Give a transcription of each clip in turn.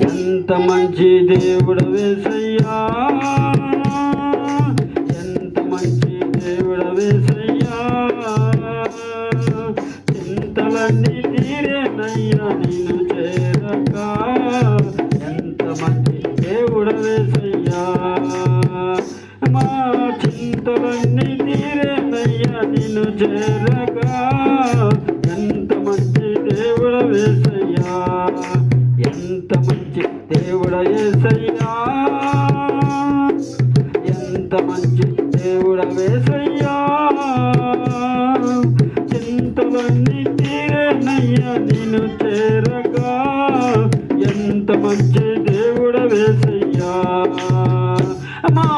ఎంత మంచి దేవుడు వేసయ్యా? ఎంత మంచి దేవుడు వేసయ్యా? చింతలన్నీ తీరేనయ్యా నేను చేరక. ఎంత మంచి దేవుడు వేసయ్యా? మా చింతలన్నీ తీరేనయ్యా నేను చేరక. ఎంత మంచి దేవుడు వేసయ్యా? దేవుడు ఎంత మంచి దేవుడ వేసయ్యా? చింతలన్నీ తీరేనయ్యా నేను చేరగా ఎంత మంచి దేవుడు వేసయ్యా? మా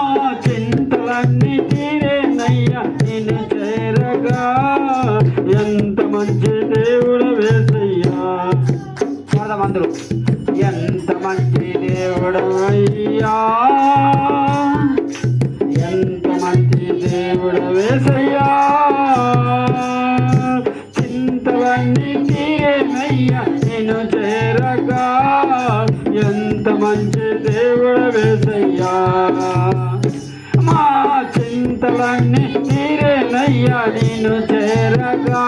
చింతలన్నీ తీరేనయ్యా నేను చేరగా ఎంత మంచి దేవుడు వేసయ్యా? అందరూ. ఎంత మంచి దేవుడు అయ్యా ఎంత మంచి దేవుడు వేసయ్యా? చింతవన్నీ తీరేనయ్యా నేను చేరగా. ఎంత మంచి దేవుడు వేసయ్యా? మా చింతలన్నీ తీరేనయ్యా నేను చేరగా.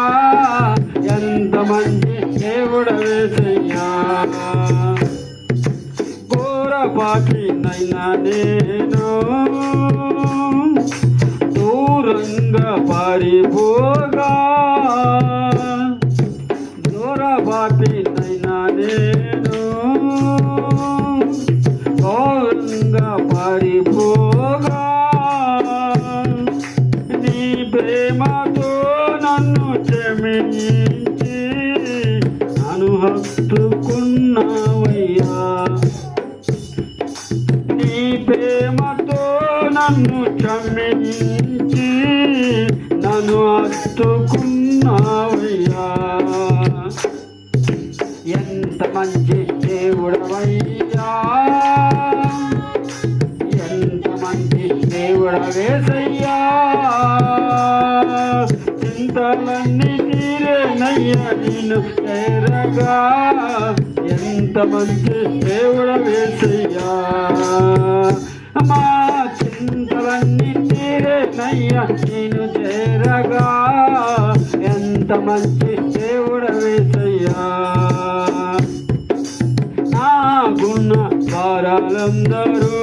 ఎంత మంచి దేవుడు వేసయ్యా? ఘోరపాటినైనా నేను దూరంగా పారిపోగా దూరపాటినైనా నేను దూరంగా పారిపోగా నీ ప్రేమతో నన్ను క్షమించి నన్ను ప్రేమతో నన్ను క్షమించి నన్ను అత్తుకున్నావయ్యా ఎంత మంచి దేవుడవయ్యా. ఎంత మంచి దేవుడవేసయ్యా. చింతలన్నీ తీరేనయ్యా నేను చేరగా ఎంత మంచి దేవుడ అమ్మా మా చింతలన్నీ తీరేనయ్యా నేను చేరగా. ఎంత మంచి దేవుడ వేసయ్యా. గుణ వారాలందరూ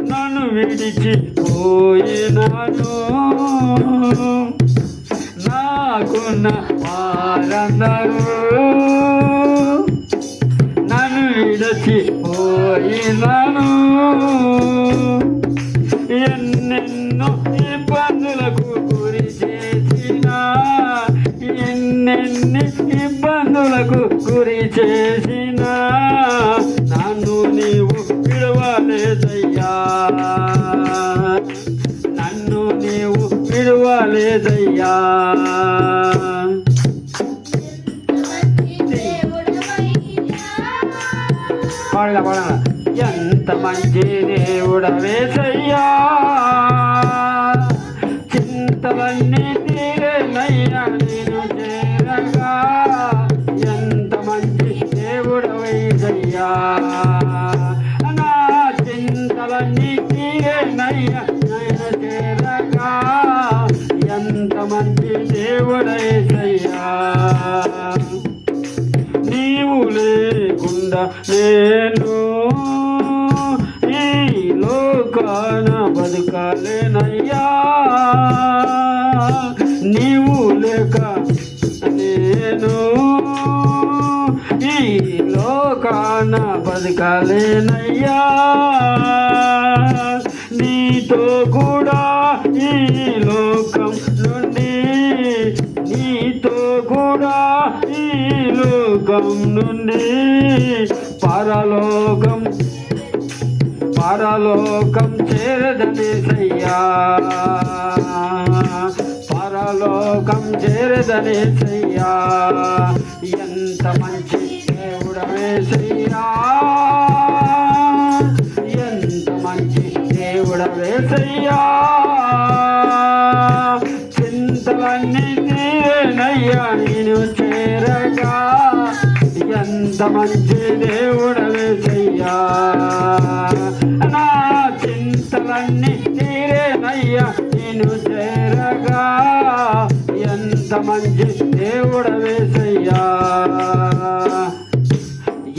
నన్ను విడిచి పోయినాను నాకున్న వారందరూ నన్ను విడిచి పోయినాను ఎన్నెన్నో ఇబ్బందులకు గురి చేసిన ఎన్నెన్ని ఇబ్బందులకు గురి చేసిన నన్ను నీవు విడవలేదయ్యా. నన్ను నీవు విడవలేదయ్యా. పాడగా పాడగా ఎంత మంచి దేవుడ వేసయ్యా. చింతలన్నీ తీరేనయ్యా నేను చేరగా. ఎంత మంచి దేవుడ వేసయ్యా. నా చింతలన్నీ తీరేనయ్యా నేను చేరగా. ఎంత మంచి దేవుడ నీవు లేకుండా నేను లోకాన బతకాలేనయ్యా. నీవు లేక నేను ఈ లోకాన బతకాలేనయ్యా. నీతో కూడా ఈ లోకం నుండి నీతో కూడా ఈ లోకం నుండి పరలోకం పరలోకం చేరదనేసయ్యా పరలోకం చేరదనేసయ్యా ఎంత మంచి దేవుడవేసయ్యా ఎంత మంచి దేవుడవేసయ్యా చింతలన్నీ తీరేనయ్యా నేను చేరగా. ఎంత ఎంత మంచి దేవుడవేసయ్యా నా చింతలన్నీ తీరేనయ్యా నేను చేరగా. ఎంత మంచి దేవుడవేసయ్యా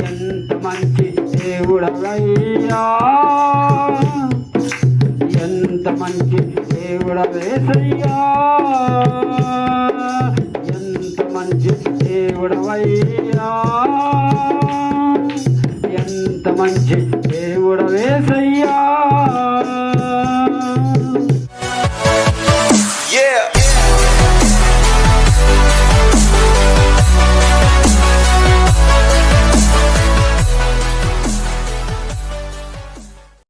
ఎంత మంచి దేవుడవయ్యా. ఎంత మంచి దేవుడవేసయ్యా ఎంత మంచి దేవుడవయ్యా. ఎంత మంచి దేవుడవేసయ్యా.